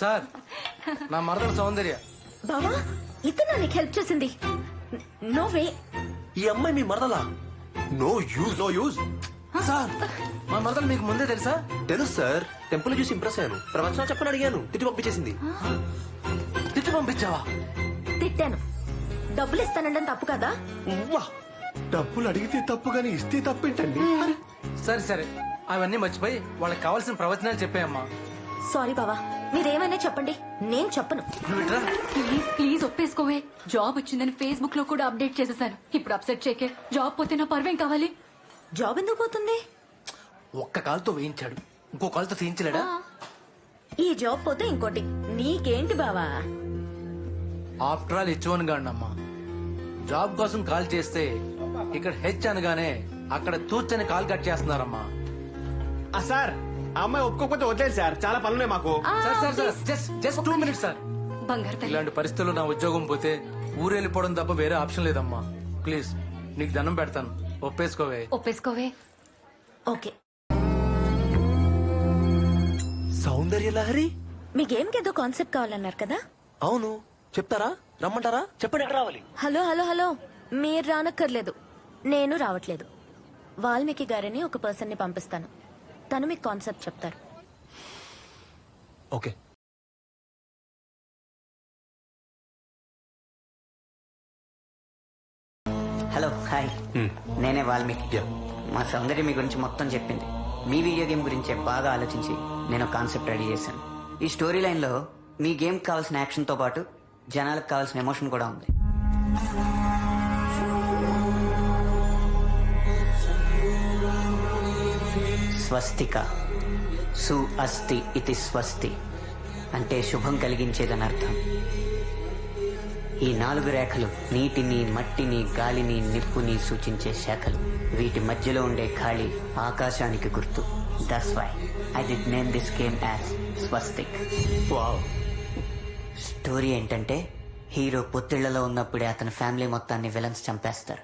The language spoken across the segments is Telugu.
సార్ నా మరదల సౌందర్య. బావా ఇతను నీకు హెల్ప్ చేసింది. నో వే ఈ అమ్మాయి మీ మరదలా? No use no use sir మా మరదలు మీకు ముందే తెలుసా? తెలుసు సార్. టెంపుల్ చూసి ఇంప్రెస్ అయ్యాను. ప్రవచనం చెప్పని అడిగాను. తిట్టి పంపించేసింది. తిట్టి పంపించావా? తిట్టాను. డబ్బులు ఇస్తానండం తప్పు కదా? ఉవ్వా. డబ్బులు అడిగితే తప్పు గాని ఇస్తే తప్పేంటండి? సరే సరే. అవన్నీ మర్చిపోయి వాళ్ళకి కావాల్సిన ప్రవచనాలు చెప్పాయమ్మా. సారీ బావా. మీరేమైనా చెప్పండి. నేను చెప్పను. ప్లీజ్ ప్లీజ్ ఒప్పేసుకోవే. జాబ్ వచ్చిందని ఫేస్బుక్లో కూడా అప్డేట్ చేసేసాను. ఇప్పుడు అప్సెట్ చేకే. జాబ్ పోతే నా పర్వేం కావాలి? జాబ్ ఎందుకు పోతుంది? ఒక్క కాలుతో వేయించాడు. ఇంకో కాలుతో తీయించలేడా? ఈ జాబ్ పోతే ఇంకోటి. నీకేంటి బావా? ఆఫ్టర్ ఆల్ ఇచ్చువన్ గాడినమ్మా. జాబ్ కోసం కాల్ చేస్తే ఇక్కడ హెచ్ అనగానే అక్కడ తూచని కాల్ కట్ చేస్తున్నారమ్మా. ఆ సార్ ఆ అమ్మాయి ఒప్పుకోకపోతే వదిలేదు సార్. చాలా పనున్నాయి మాకు. Sir sir sir just just two minutes sir. బంగారు తల్లి. ఇలాంటి పరిస్థితుల్లో నా ఉద్యోగం పోతే ఊరెళ్ళిపోవడం తప్ప వేరే ఆప్షన్ లేదమ్మా. ప్లీజ్ నీకు దండం పెడతాను. ఒప్పేసుకోవే. ఒప్పేసుకోవే. ఓకే. సౌందర్య లహరి? మీ గేమ్కి ఏదో కాన్సెప్ట్ కావాలన్నారు కదా? అవును. చెప్తారా? రమ్మంటారా? చెప్పండి. ఎక్కడ రావాలి. Hello hello hello. మీరు రానక్కర్లేదు. నేను రావట్లేదు. వాల్మీకి గారిని ఒక పర్సన్ని పంపిస్తాను. తను మీకు కాన్సెప్ట్ చెప్తారు. ఓకే. Hello hi. నేనే వాల్మీకి. మా సౌందర్య మీ గురించి మొత్తం చెప్పింది. మీ వీడియో గేమ్ గురించే బాగా ఆలోచించి నేను కాన్సెప్ట్ రెడీ చేశాను. ఈ స్టోరీ లైన్లో మీ గేమ్ కావాల్సిన యాక్షన్తో పాటు జనాలకు కావాల్సిన ఎమోషన్ కూడా ఉంది. స్వస్తిక. సు అస్తి ఇది స్వస్తి. అంటే శుభం కలిగించేదని అర్థం. ఈ నాలుగు రేఖలు నీటిని మట్టిని గాలిని నిప్పుని సూచించే శాఖలు. వీటి మధ్యలో ఉండే ఖాళీ ఆకాశానికి గుర్తు. That's why I did name this game as Swastik. Wow story ఏంటంటే హీరో పొత్తిళ్ళలో ఉన్నప్పుడే అతని ఫ్యామిలీ మొత్తాన్ని విలన్స్ చంపేస్తారు.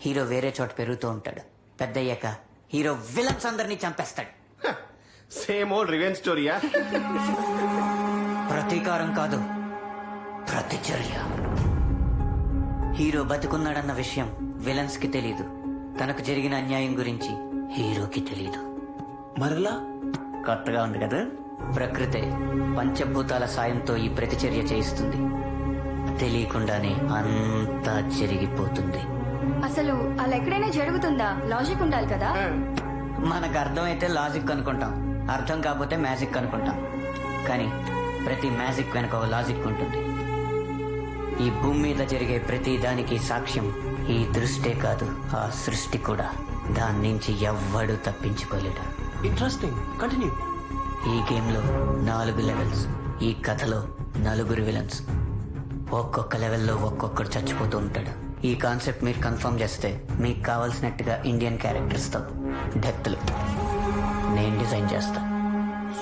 హీరో వేరే చోట పెరుగుతూ ఉంటాడు. పెద్దయ్యాక హీరో విలన్స్ అందరినీ చంపేస్తాడు. సేమ్ ఓల్డ్ రివెంజ్ స్టోరీయా? ప్రతీకారం కాదు ప్రతిచర్య. హీరో బతుకున్నాడన్న విషయం విలన్స్కి తెలీదు. తనకు జరిగిన అన్యాయం గురించి హీరోకి తెలీదు. మరలా? కొత్తగా ఉంది కదా? ప్రకృతే పంచభూతాల సాయంతో ఈ ప్రతిచర్య చేయిస్తుంది. తెలియకుండానే అంతా జరిగిపోతుంది అసలు అలా ఎక్కడైనా జరుగుతుందా? లాజిక్ ఉండాలి కదా? మనకు అర్థమైతే లాజిక్ అనుకుంటాం అర్థం కాకపోతే మ్యాజిక్ అనుకుంటాం కానీ ప్రతి మ్యాజిక్ వెనక ఒక లాజిక్ ఉంటుంది. ఈ భూమి మీద జరిగే ప్రతి దానికి సాక్ష్యం ఈ దృష్టే కాదు ఆ సృష్టి కూడా. దాని నుంచి ఎవ్వడు తప్పించుకోలేడు. ఇంట్రెస్టింగ్ కంటిన్యూ ఈ గేమ్లో నాలుగు లెవెల్స్ ఈ కథలో నలుగురు విలన్స్ ఒక్కొక్క లెవెల్లో ఒక్కొక్కడు చచ్చిపోతూ ఉంటాడు. ఈ కాన్సెప్ట్ మీరు కన్ఫర్మ్ చేస్తే మీకు కావాల్సినట్టుగా ఇండియన్ క్యారెక్టర్స్తో డెప్త్లు. నేను డిజైన్ చేస్తా.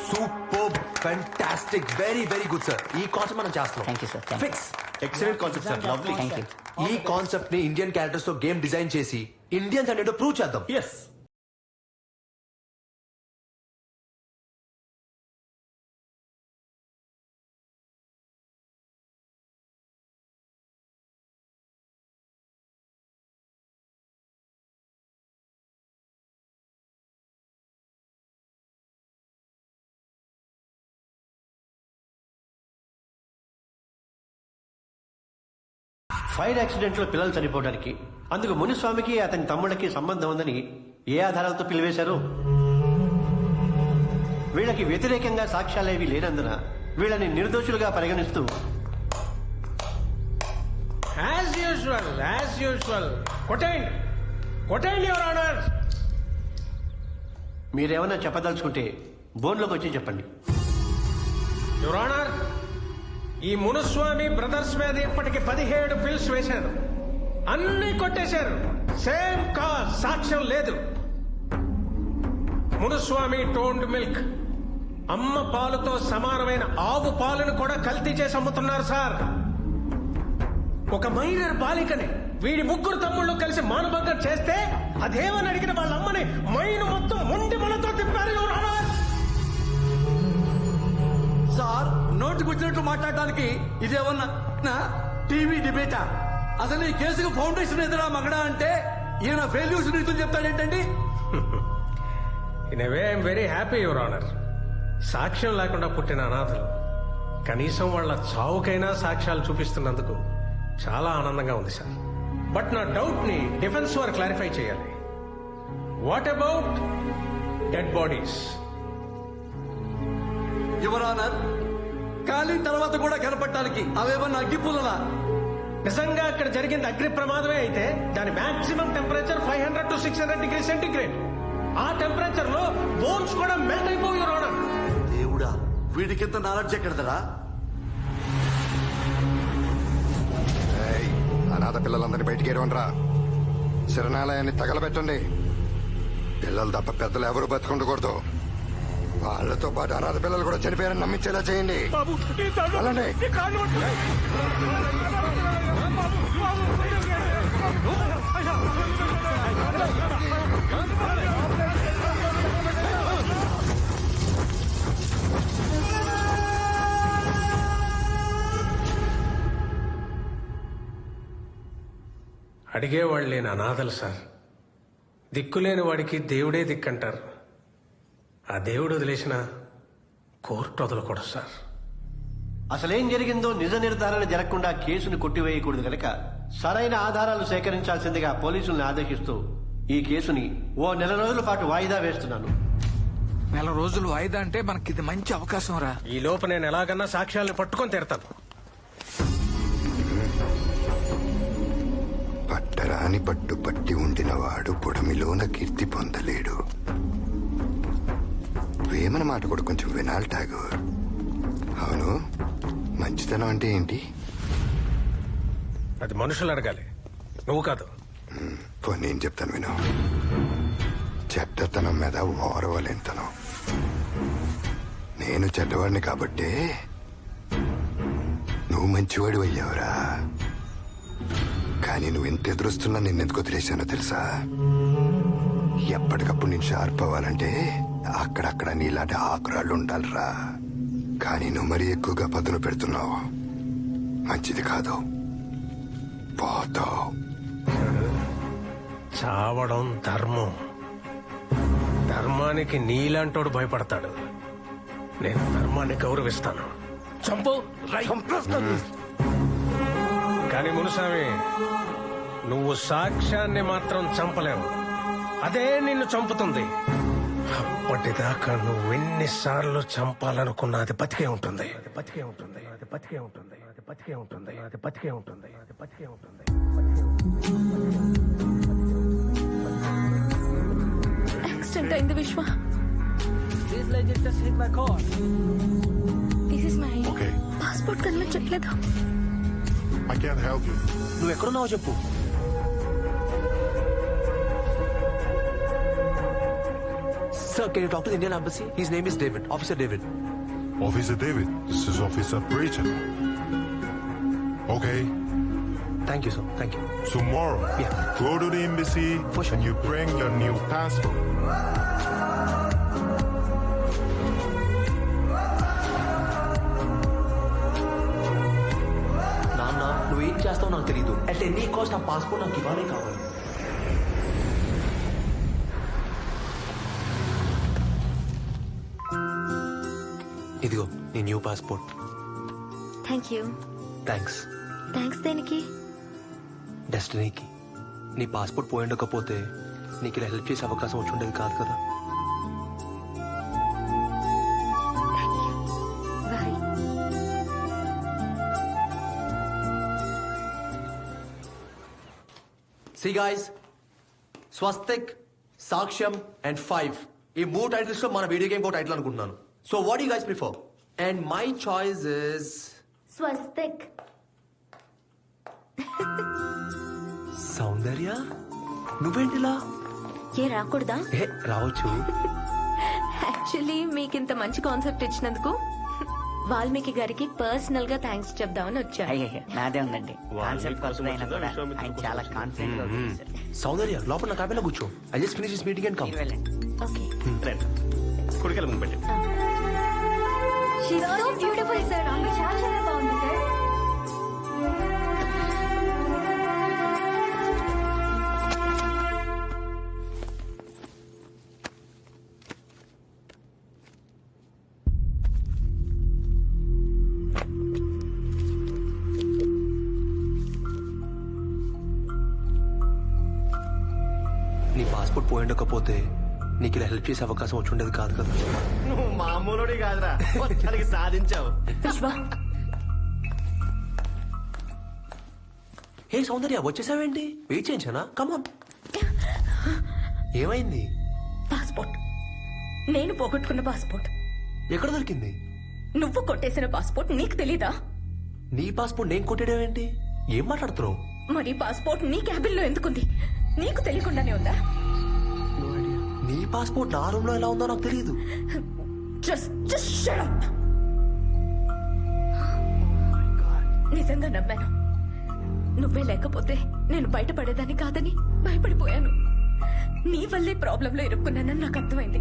Super fantastic very very good sir ఈ కాన్సెప్ట్ మనం చేస్తున్నాం. Thank you sir fix excellent concept sir lovely thank you ఈ కాన్సెప్ట్ని ఇండియన్ క్యారెక్టర్స్తో గేమ్ డిజైన్ చేసి ఇండియన్స్ అనేది ప్రూవ్ చేద్దాం. ఎస్ ఫైర్ యాక్సిడెంట్లో పిల్లలు చనిపోవడానికి. అందుకు మునిస్వామికి అతని తమ్ముడికి సంబంధం ఉందని ఏ ఆధారాలతో పిలివేశారు? వీళ్ళకి వ్యతిరేకంగా సాక్ష్యాలేవి లేనందున వీళ్ళని నిర్దోషులుగా పరిగణిస్తూ యాజ్ యూజువల్ యాజ్ యూజువల్ కొట్టేయండి. కొట్టేయండి యువర్ ఆనర్ మీరేమైనా చెప్పదలుచుకుంటే బోన్లోకి వచ్చి చెప్పండి. యువర్ ఆనర్ ఈ మునుస్వామి బ్రదర్స్ మీద ఇప్పటికి పదిహేడు పిల్స్ వేశారు. అన్ని కొట్టేశారు. సేమ్ కాజ్ సాక్ష్యం లేదు. Munuswamy toned milk. అమ్మ పాలుతో సమానమైన ఆవు పాలను కూడా కల్తీ చేసి అమ్ముతున్నారు సార్. ఒక మైనర్ బాలికని వీడి ముగ్గురు తమ్ముళ్ళు కలిసి మానభంగం చేస్తే అదేమని అడిగిన వాళ్ళ అమ్మని మైను మొత్తం మొండి మనతో తిప్పారు నోటికి వచ్చినట్లు మాట్లాడడానికి ఇదేమన్నా టీవీ డిబేటా? అసలు ఈ కేసుకు ఫౌండేషన్ ఎదురా మగడా అంటే ఈయన ఫెయిల్యూస్ నీతులు చెప్తాడేంటండి? In way I'm very happy your honour సాక్ష్యం లేకుండా పుట్టిన అనాథలు కనీసం వాళ్ళ చావుకైనా సాక్ష్యాలు చూపిస్తున్నందుకు చాలా ఆనందంగా ఉంది సార్ బట్ నా డౌట్ని డిఫెన్స్ వారు క్లారిఫై చేయాలి. What about dead bodies your honour కాలిన తర్వాత కూడా కనపడటానికి అవేమన్నా అగ్గిపుల్లలా? నిజంగా అక్కడ జరిగింది అగ్ని ప్రమాదమే అయితే దాని maximum temperature five hundred to six hundred degree centigrade ఆ టెంపరేచర్లో బోన్స్ కూడా మెల్ట్ అయిపోయి ఆనర్ దేవుడా వీడికింత నాలెడ్జ్ ఎక్కడదరా? ఏయ్, అనాథ పిల్లలందరినీ బయటికి ఏరవనరా శరణాలయాన్ని తగలబెట్టండి. పిల్లలు తప్ప పెద్దలు ఎవరు బతుకుండకూడదు. వాళ్ళతో పాటు అనాథ పిల్లలు కూడా చనిపోయారని నమ్మించేలా చేయండి. వెళ్ళండి. అడిగేవాళ్ళు లేని అనాథలు సార్. దిక్కులేని వాడికి దేవుడే దిక్కంటారు. ఆ దేవుడు వదిలేసిన కోర్టు వదలకూడదు సార్. అసలేం జరిగిందో నిజ నిర్ధారణ జరగకుండా కేసును కొట్టివేయకూడదు గనక సరైన ఆధారాలు సేకరించాల్సిందిగా పోలీసుల్ని ఆదేశిస్తూ ఈ కేసుని ఓ నెల రోజుల పాటు వాయిదా వేస్తున్నాను. నెల రోజులు వాయిదా అంటే మనకి ఇది మంచి అవకాశం రా. ఈ లోపు నేను ఎలాగన్నా సాక్ష్యాలను పట్టుకొని తీరతాను. పట్టరాని పట్టు పట్టి ఉండినవాడు పొడమిలోన కీర్తి పొందలేడు. వేమన మాట కూడా కొంచెం వినాలి ఠాగూర్ అవును? మంచితనం అంటే ఏంటి? అది మనుషులు అడగాలి. నువ్వు కాదు. పోనీ నేను చెప్తాను విను. చెడ్డతనం మీద ఓరవలేంతనం నేను చెడ్డవాడిని కాబట్టే నువ్వు మంచివాడు అయ్యావురా. కానీ నువ్వు ఎంత ఎదురుస్తున్నా నేను ఎందుకు వదిలేశానో తెలుసా? ఎప్పటికప్పుడు నేను షార్ప్ అవ్వాలంటే అక్కడక్కడ నీలాంటి ఆకురాళ్ళు ఉండాలిరా. కానీ నువ్వు మరీ ఎక్కువగా పదును పెడుతున్నావు. మంచిది కాదు. పోతావు చావడం ధర్మం. ధర్మానికి నీలాంటోడు భయపడతాడు. నేను ధర్మాన్ని గౌరవిస్తాను. చంపు! కానీ మునుస్వామి నువ్వు సాక్ష్యాన్ని మాత్రం చంపలేవు. అదే నిన్ను చంపుతుంది. అప్పటిదాకా నువ్వు ఎన్నిసార్లు చంపాలనుకున్నా అది బతికే ఉంటుంది. అది బతికే ఉంటుంది. అది బతికే ఉంటుంది. అది బతికే ఉంటుంది. అది బతికే ఉంటుంది. అది బతికే ఉంటుంది. యాక్సిడెంట్ అయింది Vishwa. This is my okay passport కనిపించట్లేదు ఐ క్యాన్ హెల్ప్ యూ నువ్వు ఎక్కడున్నావో చెప్పు. Sir can you talk to Indian embassy his name is David officer David Officer David, this is Officer Breacher. Okay, thank you sir thank you tomorrow, Yeah. go to the embassy For sure. and you bring your new passport. నాన్న నువ్వేం చేస్తావో నాకు తెలియదు అట్ ఎనీ కాస్ట్ నా పాస్పోర్ట్ నాకు ఇవ్వాలే కావాలి ఇదిగో నీ new passport. Thank you thanks thanks దేనికి? డెస్టినీకి నీ పాస్పోర్ట్ పోయి ఉండకపోతే నీకు ఇలా హెల్ప్ చేసే అవకాశం వచ్చి ఉండేది కాదు కదా. సి గాయస్ స్వస్తిక్ సాక్ష్యం అండ్ ఫైవ్ ఈ మూడు టైటిల్స్లో మన వీడియో గేమ్ టైటిల్ అనుకుంటున్నాను. So what you guys prefer and my choice is Swastik Soundarya నువ్వేంటిలా ఏ రాకూడదా? ఏ రావచ్చు. యాక్చువల్లీ మీకు ఇంత మంచి కాన్సెప్ట్ ఇచ్చినందుకు వాల్మీకి గారికి పర్సనల్గా థ్యాంక్స్ చెప్దామని అయ్యే నాదే ఉందండి. కాన్సెప్ట్ కొత్తదైనా కూడా ఆయన చాలా కాన్ఫిడెంట్గా. సౌందర్య లోపల నా కూర్చో. I just finish meeting and come మీరు వెళ్ళండి. ఓకే కుడికెళ్ళ ముందు పెట్టి సో బ్యూటిఫుల్ సార్ ఆమె చాలా చాలా బాగుంది సార్ నీ పాస్పోర్ట్ నీకు ఇలా హెల్ప్ చేసే అవకాశం వచ్చి ఉండేది కాదు కదా. నువ్వు మామూలుడి కాదురా. మొత్తానికి సాధించావు. విశ్వ. హే సౌందర్య వచ్చేసావేంటి? వెయిట్ చేయించానా కమాన్ ఏమైంది? పాస్పోర్ట్. నేను పోగొట్టుకున్న పాస్పోర్ట్. ఎక్కడ దొరికింది? నువ్వు కొట్టేసిన పాస్పోర్ట్ నీకు తెలీదా? నీ పాస్పోర్ట్ నేను కొట్టేయడం ఏంటి ఏం మాట్లాడుతున్నావు? మరి పాస్పోర్ట్ నీ క్యాబిన్లో ఎందుకుంది? నీకు తెలియకుండానే ఉందా? నీ పాస్పోర్ట్ నా రూమ్లో ఎలా ఉందో నాకు తెలియదు జస్ట్ జస్ట్ షట్ అప్ నిజంగా నమ్మాను. నువ్వే లేకపోతే నేను బయటపడేదాన్ని కాదని భయపడిపోయాను. నీ వల్లే ప్రాబ్లంలో ఇరుక్కున్నానని నాకు అర్థమైంది.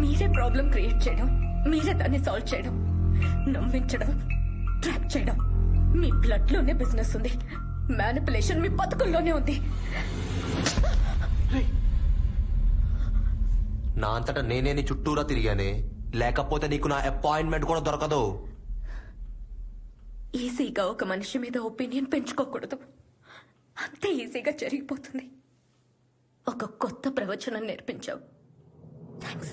మీరే ప్రాబ్లం క్రియేట్ చేయడం మీరే దాన్ని సాల్వ్ చేయడం నమ్మించడం ట్రాప్ చేయడం. మీ బ్లడ్లోనే బిజినెస్ ఉంది. మ్యానిపులేషన్ మీ బతుకుల్లోనే ఉంది. నా అంతటా నేనే నీ చుట్టూరా తిరిగానే. లేకపోతే నీకు నా అపాయింట్మెంట్ కూడా దొరకదు. ఈజీగా ఒక మనిషి మీద ఒపీనియన్ పెంచుకోకూడదు. అంతే ఈజీగా జరిగిపోతుంది. ఒక కొత్త ప్రవచనం నేర్పించావు. Thanks